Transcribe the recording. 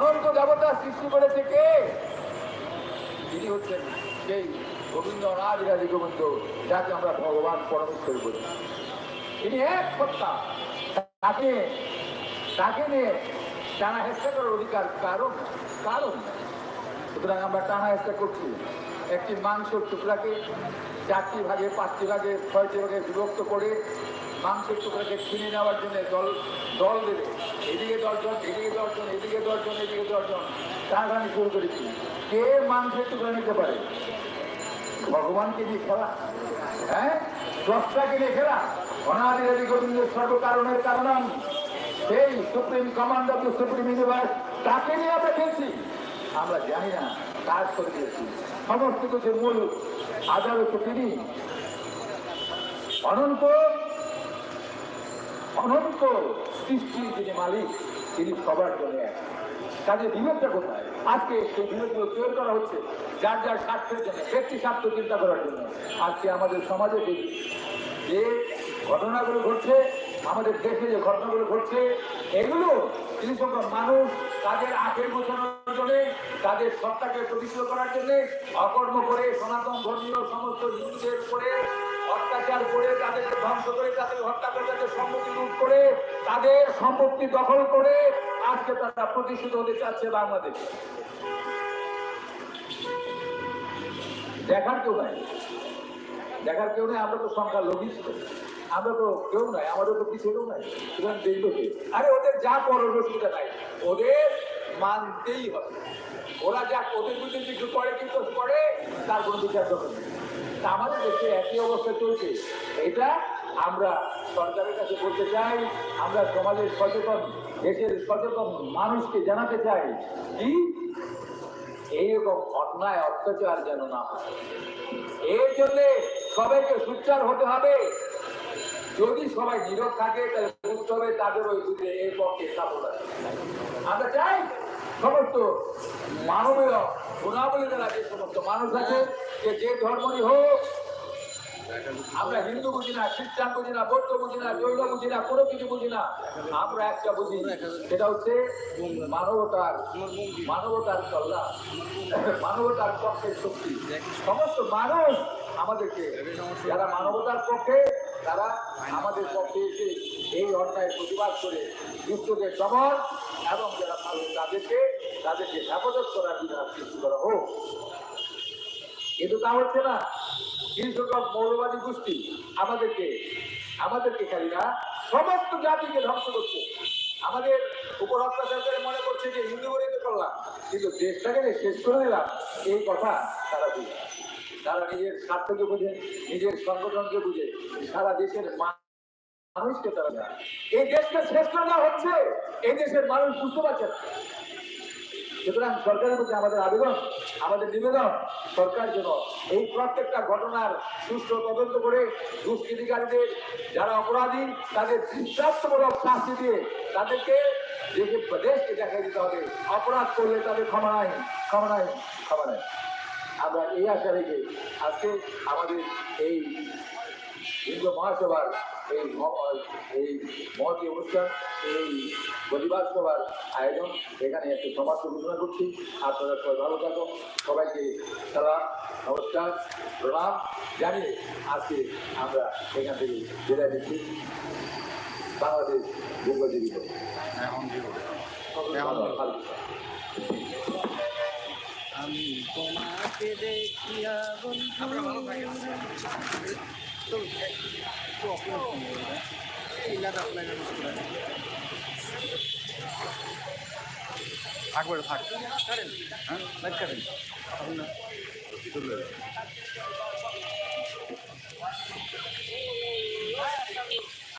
অনন্ত দেবতা সৃষ্টি করেছে কে? তিনি হচ্ছেন সেই গোবিন্দ অনাদিরাজি গোবিন্দ, যাকে আমরা ভগবান পরমেশ্বর বলি। তিনি এক সত্তা। তাকে তাকে নিয়ে টানা হেসা করার অধিকার কারণ কারণ সুতরাং আমরা টানা হেসা করছি। একটি মাংসের টুকরাকে চারটি ভাগে, পাঁচটি ভাগে, ছয়টি ভাগে বিভক্ত করে মাংসের টুকরাকে ছিনে নেওয়ার জন্য দল দল দেবে। এদিকে দশজন এদিকে দশজন এদিকে দশজন এদিকে দশজন। টানাটানি শুরু করেছি। কে মাংসের টুকরা নিতে পারে? ভগবানকে নিয়ে খেলা। হ্যাঁ? দশটাকে নিয়ে খেলা। অনাদিরাদি গোবিন্দের সর্বকারণের কারণ সেই supreme command of the supreme universe, তাকে নিয়ে আমরা খেলছি। আমরা জানি না কাজ করে দিয়েছি সমস্ত কিছুর মূল হচ্ছে তিনি। অনন্ত অনন্ত সৃষ্টির যিনি মালিক, তিনি সবার জন্য এক। কাজে বিবেকটা কোথায়? আজকে সেই বিবেকগুলো তৈরি করা হচ্ছে যার যার স্বার্থের জন্য, ব্যক্তি স্বার্থ চিন্তা করার জন্য। আজকে আমাদের সমাজে যে ঘটনাগুলো ঘটছে, আমাদের দেশে যে ঘটনাগুলো ঘটছে, এগুলো কিছু সংখ্যক মানুষ তাদের আখের গোছানোর জন্য, তাদের সত্তাকে প্রতিষ্ঠিত করার জন্য অকর্ম করে সনাতন ধর্মীয় সমস্ত হিন্দুদের উপরে অত্যাচার করে তাদেরকে ধ্বংস করে তাদের হত্যা করে তাদের সম্পত্তি লুট করে, তাদের সম্পত্তি দখল করে আজকে তারা প্রতিষ্ঠিত হতে চাচ্ছে বাংলাদেশে। দেখার কেউ নাই। দেখার কেউ নেই, আমরা তো সংখ্যা লোভিস আমরা তো কেউ নাই, আমাদের তো কিছু কেউ নাই। সুতরাং দেখবে কে? আরে ওদের যা অসুবিধা নাই ওদের মানতেই হবে। ওরা যা ওদের বুঝে কিছু করে কিন্তু করে, তার কোনো বিচার করবে আমাদের দেশে একই অবস্থা চলছে। এটা আমরা সরকারের কাছে বলতে চাই, আমরা সমাজের সচেতন, দেশের সচেতন মানুষকে জানাতে চাই কি এইরকম অন্যায়, অত্যাচার যেন না হয়। এর জন্যে সবাইকে সুচার হতে হবে। যদি সবাই নীরব থাকে, তাহলে বুঝতে হবে, তাদের ওই বুঝে এর পক্ষে আছে। আমরা চাই সমস্ত মানবীয় গুণাবলী দ্বারা যে সমস্ত মানুষ আছে, যে যে ধর্মই হোক আমরা হিন্দু বুঝি না, খ্রিস্টান বুঝি না, বৌদ্ধ বুঝি না, জৈন বুঝি না কোনো কিছু বুঝি না, আমরা একটা বুঝি। সেটা হচ্ছে মানবতার মানবতার কল্যাণ মানবতার পক্ষের শক্তি। সমস্ত মানুষ আমাদেরকে, যারা মানবতার পক্ষে, তারা আমাদের পক্ষে এসে এই অন্যায় প্রতিবাদ করে দুষ্টদের দমন এবং যারা ভালো তাদেরকে তাদেরকে হেফাজত করার বিধান সৃষ্টি করা হোক। কিন্তু তা হচ্ছে না। মৌলবাদী গোষ্ঠী আমাদেরকে আমাদেরকে খালি না সমস্ত জাতিকে ধ্বংস করছে। আমাদের উপর অত্যাচার করে মনে করছে যে হিন্দু বলে তো করলাম কিন্তু দেশটাকে যে শেষ করে দিলাম, এই কথা তারা বুঝে তারা নিজের স্বার্থকে বুঝে, নিজের সংগঠনকে বুঝে, সারা দেশের মানুষকে তারা। এই দেশকে শেষ করে দেওয়া হচ্ছে, এই দেশের মানুষ বুঝতে পারছে সুতরাং সরকারের প্রতি আমাদের আবেদন, আমাদের নিবেদন, সরকার যেন এই প্রত্যেকটা ঘটনার সুষ্ঠু তদন্ত করে দুষ্কৃতিকারীদের, যারা অপরাধী, তাদের দৃষ্টান্তমূলক শাস্তি দিয়ে তাদেরকে দেশে দেশকে দেখাই দিতে হবে, অপরাধ করলে তাদের ক্ষমা নাই ক্ষমা নাই ক্ষমা নাই। আমরা এই আশা রেখে আজকে আমাদের এই হিন্দু মহাসভার এই এই মহতি অনুষ্ঠান এই প্রতিবাদ সভার আয়োজন। এখানে একটু সমাপ্ত ঘোষণা করছি। আপনারা সবাই ভালো থাকুন। সবাইকে সালাম নমস্কার প্রণাম জানিয়ে আজকে আমরা এখান থেকে বিদায় দিচ্ছি বাংলাদেশ দীর্ঘজীবী হোক। এখন দিব ধন্যবাদ, ভালো আমি তোমাকে দেখিয়া বন্ধু থাকবে থাক। করেন হ্যাঁ? লাইট করেন না। চলে।